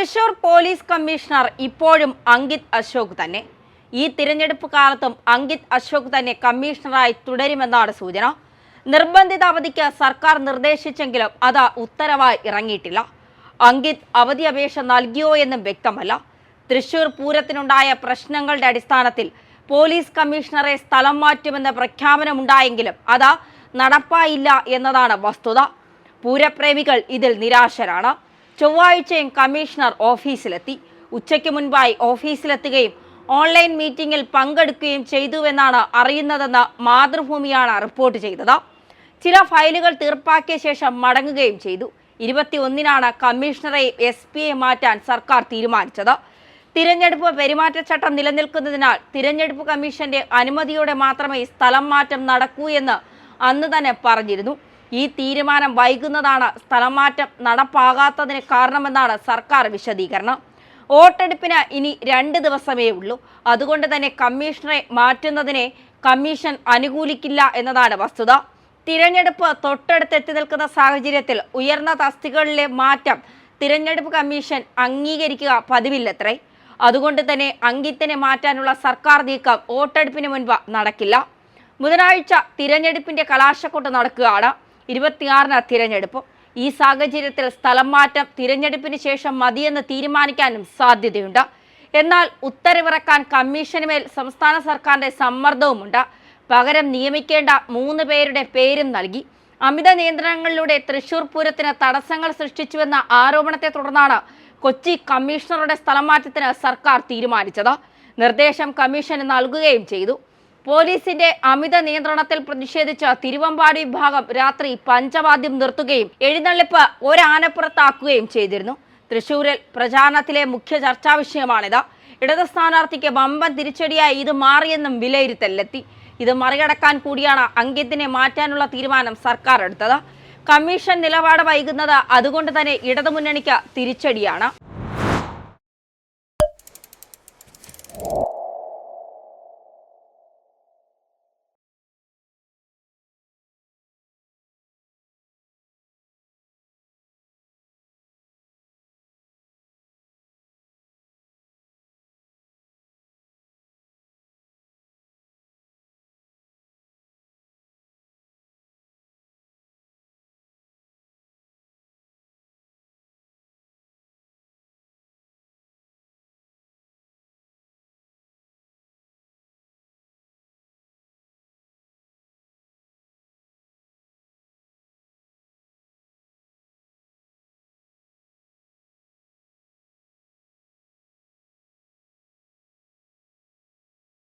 Thrissur police commissioner ഇപ്പോഴും അങ്കിത് അശോക് തന്നെ. ഈ തിരഞ്ഞെടുപ്പ് കാലത്തും അങ്കിത് അശോക് തന്നെ കമ്മീഷണറായി തുടരുമെന്നാണ് സൂചന. നിർബന്ധിത അവധിക്ക് സർക്കാർ നിർദ്ദേശിച്ചെങ്കിലും അത് ഉത്തരവായി ഇറങ്ങിയിട്ടില്ല. അങ്കിത് അവധി അപേക്ഷ നൽകിയോ എന്നും വ്യക്തമല്ല. തൃശൂർ പൂരത്തിനുണ്ടായ പ്രശ്നങ്ങളുടെ അടിസ്ഥാനത്തിൽ പോലീസ് കമ്മീഷണറെ സ്ഥലം മാറ്റുമെന്ന പ്രഖ്യാപനമുണ്ടായെങ്കിലും അത് നടപ്പായില്ല എന്നതാണ് വസ്തുത. പൂരപ്രേമികൾ ഇതിൽ നിരാശരാണ്. ചൊവ്വാഴ്ചയും കമ്മീഷണർ ഓഫീസിലെത്തി. ഉച്ചയ്ക്ക് മുൻപായി ഓഫീസിലെത്തുകയും ഓൺലൈൻ മീറ്റിംഗിൽ പങ്കെടുക്കുകയും ചെയ്തുവെന്നാണ് അറിയുന്നതെന്ന് മാതൃഭൂമിയാണ് റിപ്പോർട്ട് ചെയ്തത്. ചില ഫയലുകൾ തീർപ്പാക്കിയ ശേഷം മടങ്ങുകയും ചെയ്തു. ഇരുപത്തിയൊന്നിനാണ് കമ്മീഷണറെ എസ് പിയെ മാറ്റാൻ സർക്കാർ തീരുമാനിച്ചത്. തിരഞ്ഞെടുപ്പ് പെരുമാറ്റച്ചട്ടം നിലനിൽക്കുന്നതിനാൽ തിരഞ്ഞെടുപ്പ് കമ്മീഷന്റെ അനുമതിയോടെ മാത്രമേ സ്ഥലം മാറ്റം നടക്കൂ എന്ന് അന്ന് തന്നെ പറഞ്ഞിരുന്നു. ഈ തീരുമാനം വൈകുന്നതാണ്. സ്ഥലമാറ്റം നടപ്പാകാത്തതിന് കാരണമെന്നാണ് സർക്കാർ വിശദീകരണം. വോട്ടെടുപ്പിന് ഇനി രണ്ട് ദിവസമേ ഉള്ളൂ. അതുകൊണ്ട് തന്നെ കമ്മീഷണറെ മാറ്റുന്നതിനെ കമ്മീഷൻ അനുകൂലിക്കില്ല എന്നതാണ് വസ്തുത. തിരഞ്ഞെടുപ്പ് തൊട്ടടുത്ത് എത്തി നിൽക്കുന്ന സാഹചര്യത്തിൽ ഉയർന്ന തസ്തികകളിലെ മാറ്റം തിരഞ്ഞെടുപ്പ് കമ്മീഷൻ അംഗീകരിക്കുക പതിവില്ലത്രേ. അതുകൊണ്ട് തന്നെ അങ്കിത്തിനെ മാറ്റാനുള്ള സർക്കാർ നീക്കം വോട്ടെടുപ്പിന് മുൻപ് നടക്കില്ല. ബുധനാഴ്ച തിരഞ്ഞെടുപ്പിന്റെ കലാശക്കൊട്ട് നടക്കുകയാണ്. ഇരുപത്തിയാറിന് തിരഞ്ഞെടുപ്പ്. ഈ സാഹചര്യത്തിൽ സ്ഥലം മാറ്റം തിരഞ്ഞെടുപ്പിന് ശേഷം മതിയെന്ന് തീരുമാനിക്കാനും സാധ്യതയുണ്ട്. എന്നാൽ ഉത്തരവിറക്കാൻ കമ്മീഷന് മേൽ സംസ്ഥാന സർക്കാരിന്റെ സമ്മർദ്ദവുമുണ്ട്. പകരം നിയമിക്കേണ്ട മൂന്ന് പേരുടെ പേരും നൽകി. അമിത നിയന്ത്രണങ്ങളിലൂടെ തൃശൂർ പൂരത്തിന് തടസ്സങ്ങൾ സൃഷ്ടിച്ചുവെന്ന ആരോപണത്തെ തുടർന്നാണ് കൊച്ചി കമ്മീഷണറുടെ സ്ഥലം മാറ്റത്തിന് സർക്കാർ തീരുമാനിച്ചത്. നിർദ്ദേശം കമ്മീഷന് നൽകുകയും ചെയ്തു. പോലീസിന്റെ അമിത നിയന്ത്രണത്തിൽ പ്രതിഷേധിച്ച് തിരുവമ്പാടി വിഭാഗം രാത്രി പഞ്ചവാദ്യം നിർത്തുകയും എഴുന്നള്ളിപ്പ് ഒരാനപ്പുറത്താക്കുകയും ചെയ്തിരുന്നു. തൃശൂരിൽ പ്രചാരണത്തിലെ മുഖ്യ ചർച്ചാ വിഷയമാണിത്. ഇടത് സ്ഥാനാർത്ഥിക്ക് വമ്പൻ തിരിച്ചടിയായി ഇത് മാറിയെന്നും വിലയിരുത്തലിലെത്തി. ഇത് മറികടക്കാൻ കൂടിയാണ് അങ്കിത്തിനെ മാറ്റാനുള്ള തീരുമാനം സർക്കാർ എടുത്തത്. കമ്മീഷൻ നിലപാട് വൈകുന്നത് അതുകൊണ്ട് തന്നെ ഇടതുമുന്നണിക്ക് തിരിച്ചടിയാണ്.